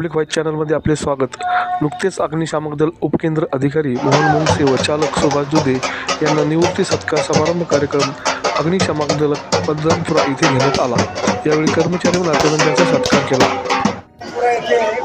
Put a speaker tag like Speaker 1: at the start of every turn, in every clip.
Speaker 1: Public vice चॅनलमध्ये आपले स्वागत. नुकतेच अग्निशामक दल उपकेंद्र अधिकारी मोहन मुंगसे व चालक सुभाष दुधे यांना निवृत्ती सत्कार समारंभ कार्यक्रम अग्निशामक दल पद्मपुरा इथे घेण्यात आला. यावेळी कर्मचारी व नातेवाईकांचा सत्कार केला.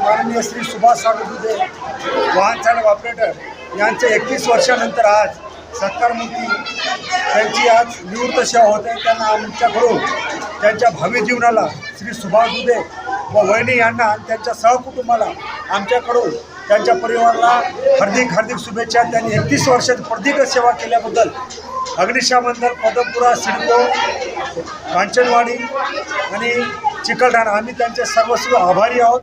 Speaker 2: माननीय श्री सुभाष दुधे वाहन चालक ऑपरेटर यांच्या एकवीस वर्षानंतर आज सत्कारमूर्ती त्यांची आज निवृत्त सेवा होते त्यांना आमच्याकडून त्यांच्या भावी जीवनाला श्री सुभाष दुधे व वहिनी यांना आणि त्यांच्या सहकुटुंबाला आमच्याकडून त्यांच्या परिवाराला हार्दिक हार्दिक शुभेच्छा. त्यांनी एकतीस वर्षात प्रदीर्घ सेवा केल्याबद्दल अग्निशामन दल पदमपुरा सिडको कांचनवाडी आणि चिकलठाणा आम्ही त्यांचे सर्वस्व आभारी आहोत.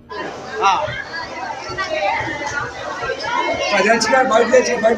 Speaker 2: माझ्याची काय बाईट द्यायची बाईट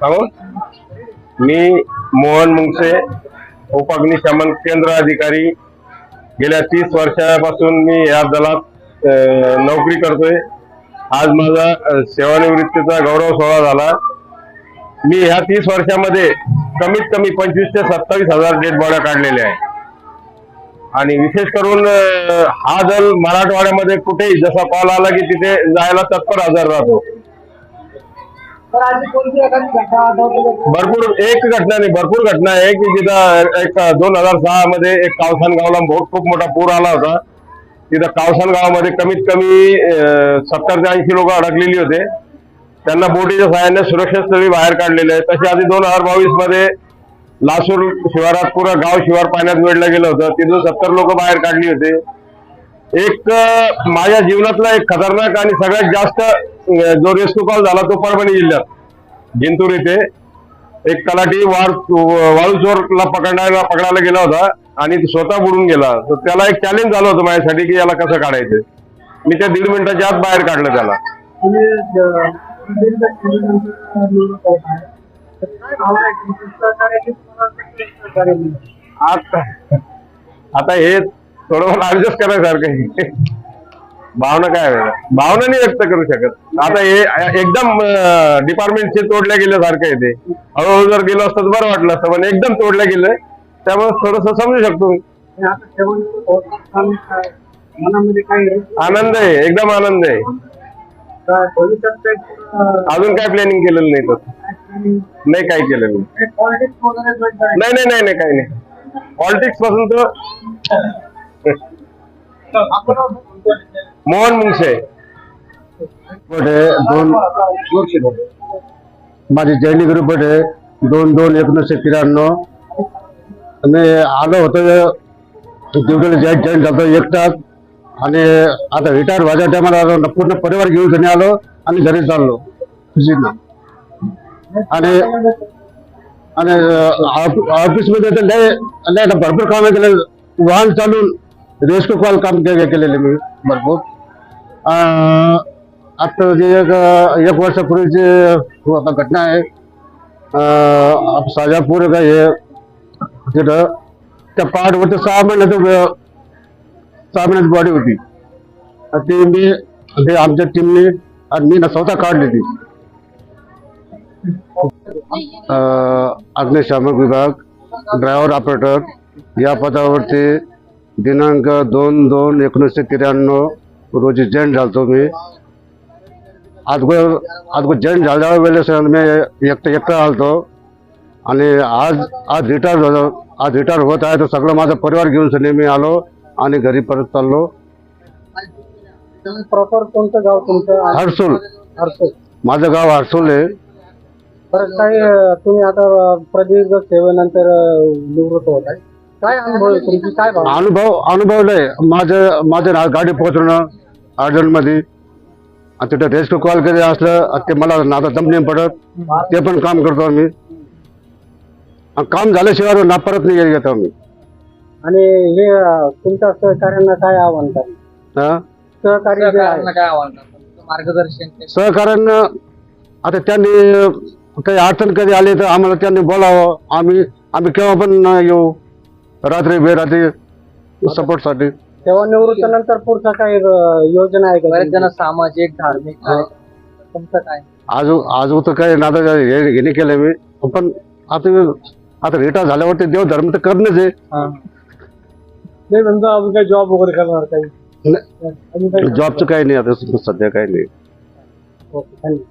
Speaker 3: सांगू मी मोहन मुंगसे उपअग्निशमन केंद्र अधिकारी. गेल्या तीस वर्षापासून मी या दलात नोकरी करतोय. आज माझा सेवानिवृत्तीचा गौरव सोहळा झाला. मी ह्या तीस वर्षामध्ये कमीत कमी पंचवीस ते सत्तावीस हजार डेड बॉड्या काढलेल्या आहे आणि विशेष करून हा दल मराठवाड्यामध्ये कुठेही जसा कॉल आला की तिथे जायला तत्पर हजर राहतो. भरपूर एक घटना नाही भरपूर घटना आहे. की जिथं एक दोन हजार सहा मध्ये एक कावसान गावला खूप मोठा पूर आला होता. तिथं कावसान गावामध्ये कमीत कमी सत्तर ते ऐंशी लोक अडकलेली होते. त्यांना बोटीच्या सहाय्याने सुरक्षित स्थळी बाहेर काढलेले आहे. तसे आधी दोन हजार बावीसमध्ये लासूर शिवारात पुरं गाव शिवार पाण्यात वेढलं गेलं होतं. तिथून सत्तर लोक बाहेर काढली होते. एक माझ्या जीवनातला एक खतरनाक आणि सगळ्यात जास्त जो रेस्क्यू कॉल झाला तो परभणी जिल्ह्यात. जिंतूर येथे एक तलाठी वाळ वाळूचोरला पकडायला पकडण्याला पकडायला गेला होता आणि तो स्वतः बुडून गेला. तर त्याला एक चॅलेंज झालं होतं माझ्यासाठी की याला कसं काढायचं. मी त्या दीड मिनिटाच्या आत बाहेर काढलं त्याला. आता आता हे थोडं ऍडजस्ट करायसारखं भावना काय भावना नाही व्यक्त करू शकत. आता हे एकदम डिपार्टमेंटचे तोडल्या गेल्यासारखं आहे ते. हळूहळू जर गेलो असतं बरं वाटलं असतं पण एकदम तोडलं गेलं त्यामुळे थोडस समजू शकतो. आनंद आहे एकदम आनंद आहे. अजून काय प्लॅनिंग केलेलं नाही तर? नाही काय नाही
Speaker 2: पॉलिटिक्स वगैरे
Speaker 3: नाही नाही नाही नाही काही नाही. पॉलिटिक्सपासून तर मोहन मुंगसे
Speaker 4: दोन माझी जैनी ग्रुप आहे दोन दोन एकोणीसशे त्र्याण्णव. मी आलो होतो ड्युटीला जॉईन जॉईन झालो एकटाच आणि आता रिटायर व्हायच्या टायमाला आलो पूर्ण परिवार घेऊन घरी आलो आणि घरी चाललो. खुशीनं आणि आणि ऑफिसमध्ये तर लय लय आता भरपूर काम केले वाहन चालून रेस्क्यू कॉल काम के- केलेले मी. भरपूर. आता जे एक एक वर्षापूर्वीची आता घटना आहे. साजापूर का हे तिथं त्या पहाडवरती सहा महिन्याचं वे- सहा महिन्याची बॉडी होती. ती मी आमच्या टीमने आणि मी ना स्वतः काढली ती. अग्निशामक विभाग ड्रायव्हर ऑपरेटर या पदावरती दिनांक दोन दोन एकोणीसशे त्र्याण्णव रोजी जॉईन झालतो मी. अगोदर अगोदर जॉईन झाल्या वेळेस मी एकटं एकटं आलतो. आणि आज आज रिटायर झालो आज रिटायर होत आहे तर सगळं माझा परिवार घेऊन सनी मी आलो आणि घरी परत चाललो.
Speaker 2: प्रॉपर कोणतं गाव तुमचं?
Speaker 4: हर्सुल.
Speaker 2: हर्सूल.
Speaker 4: माझं गाव हर्सुल आहे.
Speaker 2: बरं काही अं, तुम्ही आता अं, प्रदीर्घ सेवेनंतर अं, निवृत्त होत आहे
Speaker 5: काय अनुभव आहे तुमची? काय भावना?
Speaker 4: अनुभव अनुभवलंय माझं माझं ना- गाडी पोहोचवणं अर्जंटमध्ये. आणि तिथं रेस्क्यू कॉल कधी असलं ते मला नाता दम नाही पडत. ते पण काम करतो आम्ही. आणि काम झाल्याशिवाय ना परत नाही येत आम्ही.
Speaker 5: आणि हे अं, तुमच्या सहकार्यांना काय आव्हान करा
Speaker 4: हा?
Speaker 5: सहकार्य जे आहे.
Speaker 6: काय आव्हान मार्गदर्शन?
Speaker 4: सहकार्यानं आता त्यांनी काही अडचण कधी आली तर आम्हाला त्यांनी बोलावं. आम्ही आम्ही केव्हा पण येऊ. रात्री बेरात्री सपोर्टसाठी
Speaker 5: सेवानिवृत्तीनंतर पुढचा काय अं, योजना आहे का
Speaker 6: बरेच जण? सामाजिक धार्मिक. तुमचं काय?
Speaker 4: आजू आजू तर काही नाता हे हे नाही केलं मी. पण आता आता रिटायर झाल्यावरती देव धर्म तर करणंच आहे.
Speaker 5: नाही अजून काही जॉब वगैरे करणार काही. अजून काही
Speaker 4: जॉबचं काही नाही आता. सध्या काही नाही.
Speaker 5: ओके, धन्यवाद